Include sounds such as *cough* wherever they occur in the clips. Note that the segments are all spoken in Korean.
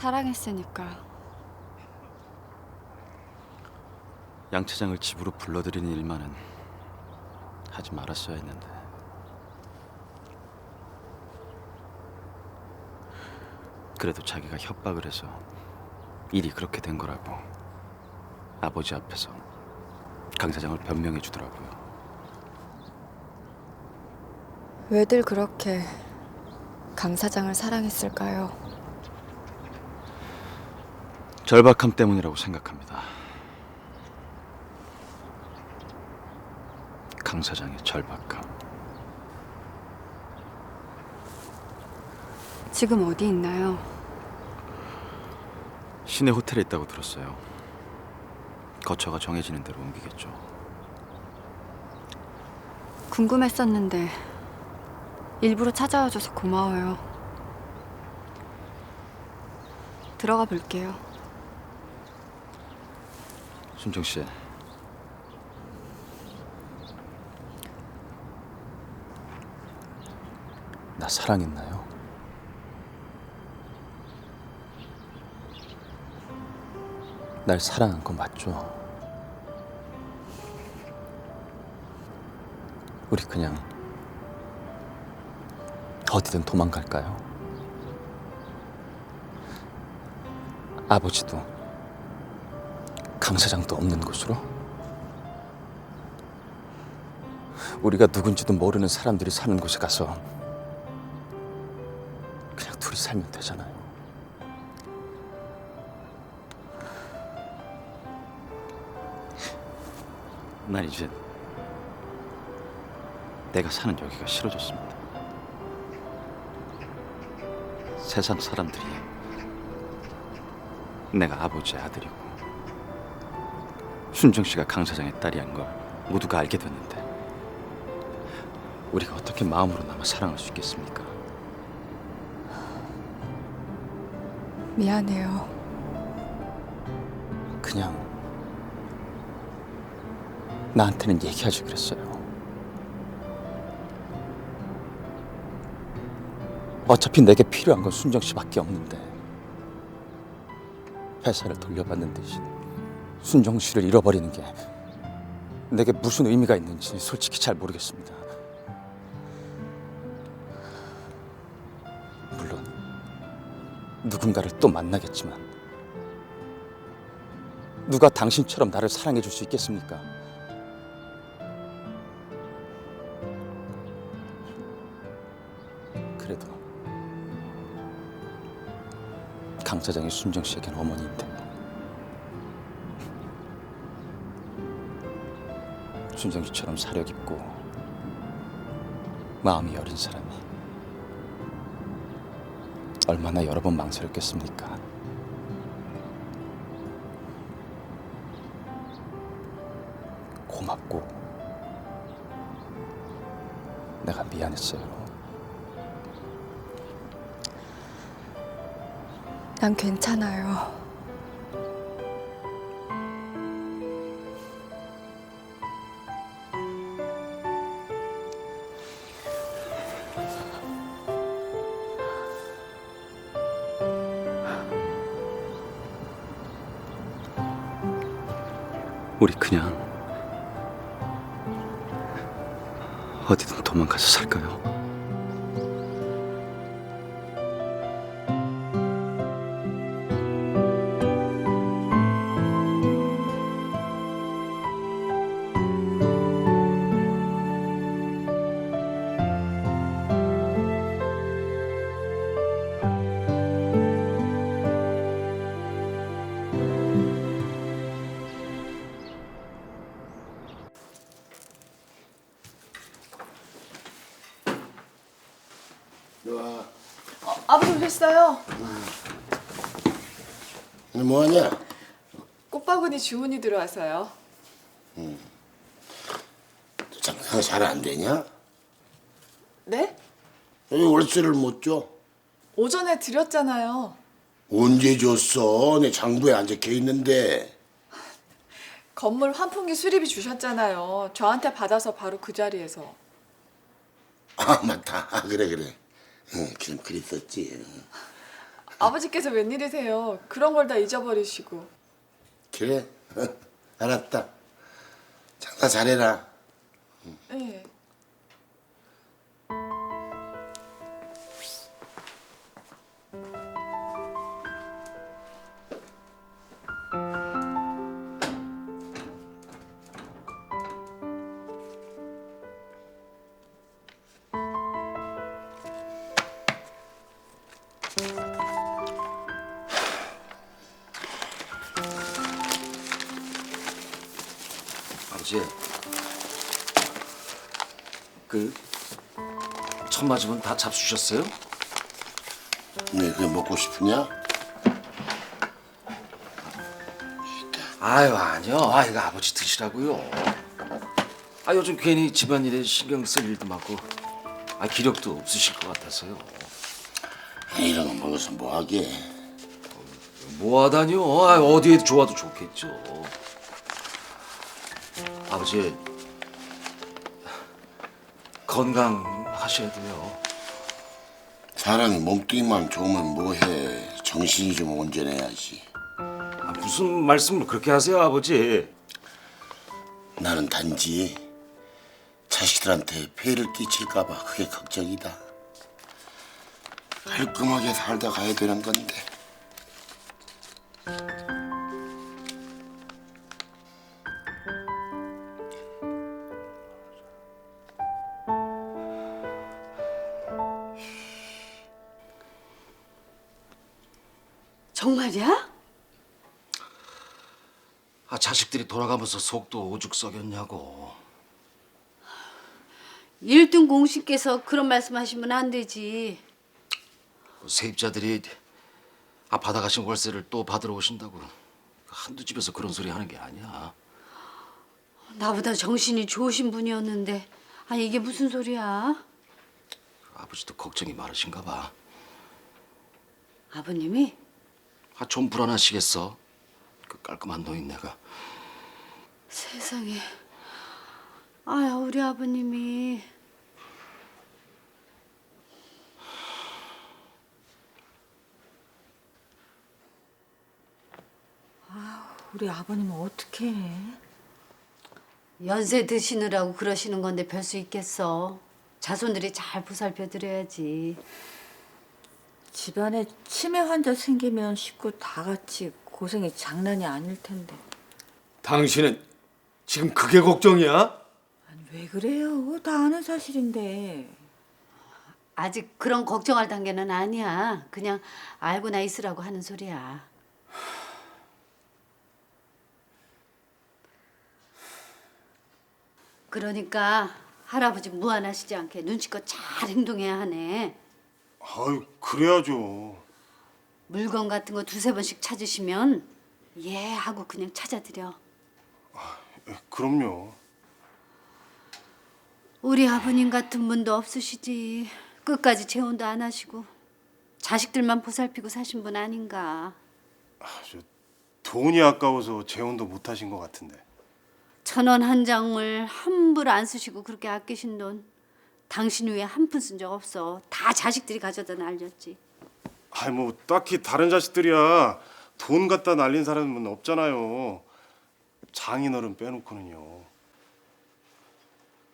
사랑했으니까 양 차장을 집으로 불러들이는 일만은 하지 말았어야 했는데 그래도 자기가 협박을 해서 일이 그렇게 된 거라고 아버지 앞에서 강 사장을 변명해 주더라고요. 왜들 그렇게 강 사장을 사랑했을까요? 절박함 때문이라고 생각합니다. 강 사장의 절박함. 지금 어디 있나요? 시내 호텔에 있다고 들었어요. 거처가 정해지는 대로 옮기겠죠. 궁금했었는데 일부러 찾아와 줘서 고마워요. 들어가 볼게요. 순정 씨. 나 사랑했나요? 날 사랑한 거 맞죠? 우리 그냥 어디든 도망갈까요? 아버지도 강 사장도 없는 곳으로? 우리가 누군지도 모르는 사람들이 사는 곳에 가서 그냥 둘이 살면 되잖아요. 난 이제 내가 사는 여기가 싫어졌습니다. 세상 사람들이 내가 아버지의 아들이고 순정 씨가 강 사장의 딸이란 걸 모두가 알게 됐는데 우리가 어떻게 마음으로 남아 사랑할 수 있겠습니까? 미안해요. 그냥 나한테는 얘기하지 그랬어요. 어차피 내게 필요한 건 순정 씨밖에 없는데 회사를 돌려받는 대신 순정 씨를 잃어버리는 게 내게 무슨 의미가 있는지 솔직히 잘 모르겠습니다. 물론 누군가를 또 만나겠지만 누가 당신처럼 나를 사랑해 줄 수 있겠습니까? 그래도 강 사장이 순정 씨에겐 어머니인데 순정 씨처럼 사려 깊고 마음이 여린 사람이 얼마나 여러 번 망설였겠습니까? 고맙고 내가 미안했어요. 난 괜찮아요. 우리 그냥 어디든 도망가서 살까요? 아버지 오셨어요? 너 뭐하냐? 꽃바구니 주문이 들어와서요. 장사가 잘 안 되냐? 네? 왜 월세를 못 줘? 오전에 드렸잖아요. 언제 줬어? 내 장부에 안 적혀 있는데. 건물 환풍기 수리비 주셨잖아요. 저한테 받아서 바로 그 자리에서. 아 맞다. 아, 그래 그래. 응, 지금 그랬었지. 아버지께서 웬일이세요? 그런 걸 다 잊어버리시고. 그래 *laughs* 알았다 장사 잘해라 네. 아버지, 그첫 맞으면 다 잡수셨어요? 네 그게 먹고 싶으냐? 아유 아니요, 아 이거 아버지 드시라고요. 아 요즘 괜히 집안일에 신경 쓸 일도 많고, 아 기력도 없으실 것 같아서요. 이런 거 먹어서 뭐하게 뭐하다니요? 아 어디에 좋아도 좋겠죠. 아버지 건강하셔야 돼요. 사람이 몸뚱이만 좋으면 뭐해 정신이 좀 온전해야지 아, 무슨 말씀을 그렇게 하세요, 아버지? 나는 단지 자식들한테 폐를 끼칠까 봐 그게 걱정이다 깔끔하게 살다 가야 되는 건데 아 자식들이 돌아가면서 속도 오죽 썩였냐고. 일등 공신께서 그런 말씀하시면 안 되지. 그 세입자들이 아 받아가신 월세를 또 받으러 오신다고 한두 집에서 그런 소리 하는 게 아니야. 나보다 정신이 좋으신 분이었는데 아니 이게 무슨 소리야? 아버지도 걱정이 많으신가 봐. 아버님이 아 좀 불안하시겠어. 그 깔끔한 노인네가. 세상에 아야 우리 아버님이 우리 아버님은 어떻게 해? 연세 드시느라고 그러시는 건데 별 수 있겠어. 자손들이 잘 보살펴 드려야지. 집안에 치매 환자 생기면 식구 다 같이 고생이 장난이 아닐 텐데. 당신은 지금 그게 걱정이야? 아니 왜 그래요? 다 아는 사실인데. 아직 그런 걱정할 단계는 아니야. 그냥 알고나 있으라고 하는 소리야. 그러니까 할아버지 무안하시지 않게 눈치껏 잘 행동해야 하네. 아유 그래야죠. 물건 같은 거 두세 번씩 찾으시면 예 하고 그냥 찾아드려. 예, 그럼요. 우리 아버님 같은 분도 없으시지. 끝까지 재혼도 안 하시고 자식들만 보살피고 사신 분 아닌가. 아, 저 돈이 아까워서 재혼도 못 하신 것 같은데. 천 원 한 장을 함부로 안 쓰시고 그렇게 아끼신 돈 당신 위에 한 푼 쓴 적 없어. 다 자식들이 가져다 날렸지. 아이 뭐 딱히 다른 자식들이야 돈 갖다 날린 사람은 없잖아요. 장인어른 빼놓고는요.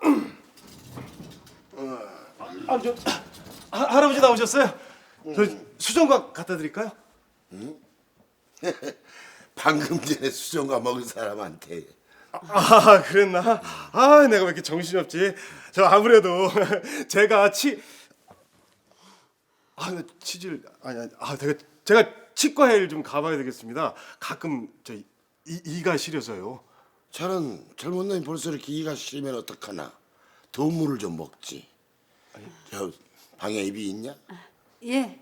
*clears throat* 아, 저 하, 할아버지 나오셨어요? 저 수정과 갖다 드릴까요? *laughs* 방금 전에 수정과 먹은 사람한테 아 그랬나? 아 내가 왜 이렇게 정신이 없지? 저 아무래도 *laughs* 제가 치... 아 치질 아니 아니 아 제가 제가 치과에 좀 가봐야 되겠습니다. 가끔 저 이, 이가 시려서요. 저는 젊은 놈이 벌써 이렇게 이가 시리면 어떡하나 도움물을 좀 먹지 저 방에 입이 있냐? 예.